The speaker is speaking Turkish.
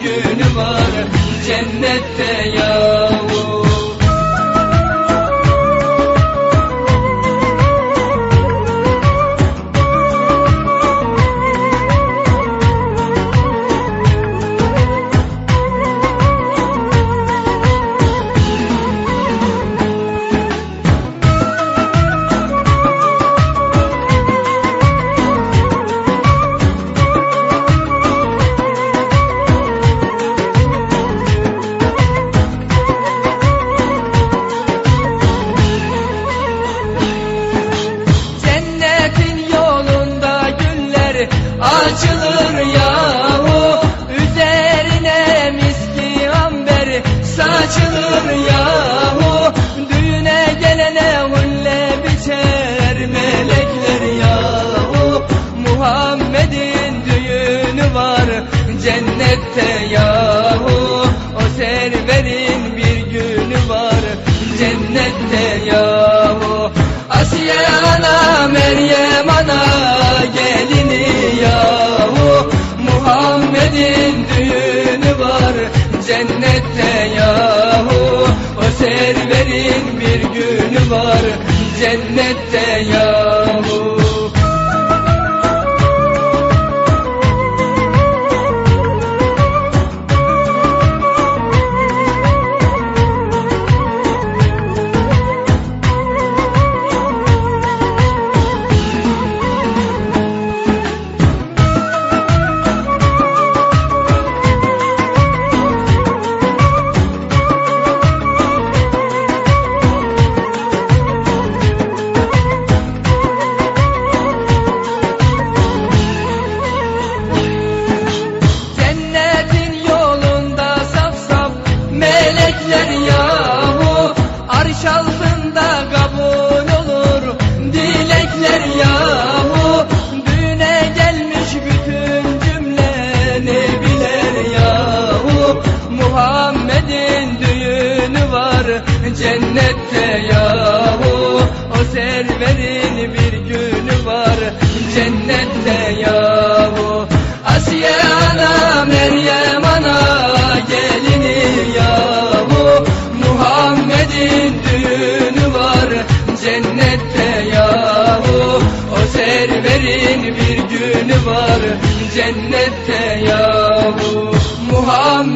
günü var cennette yahu cennete yahu O serverin bir günü var. Cennette yahu Asiye ana Meryem ana gelini yahu. Muhammed'in düğünü var. Cennette yahu O serverin bir günü var. Cennette yahu. Melekler yahu Arş altında kabul olur. Dilekler yahu Düğüne gelmiş bütün cümle nebiler yahu. Muhammed'in düğünü var cennette yahu. O serverin bir günü var cennette yahu Peygamberin bir günü var cennette yahu Muhammed.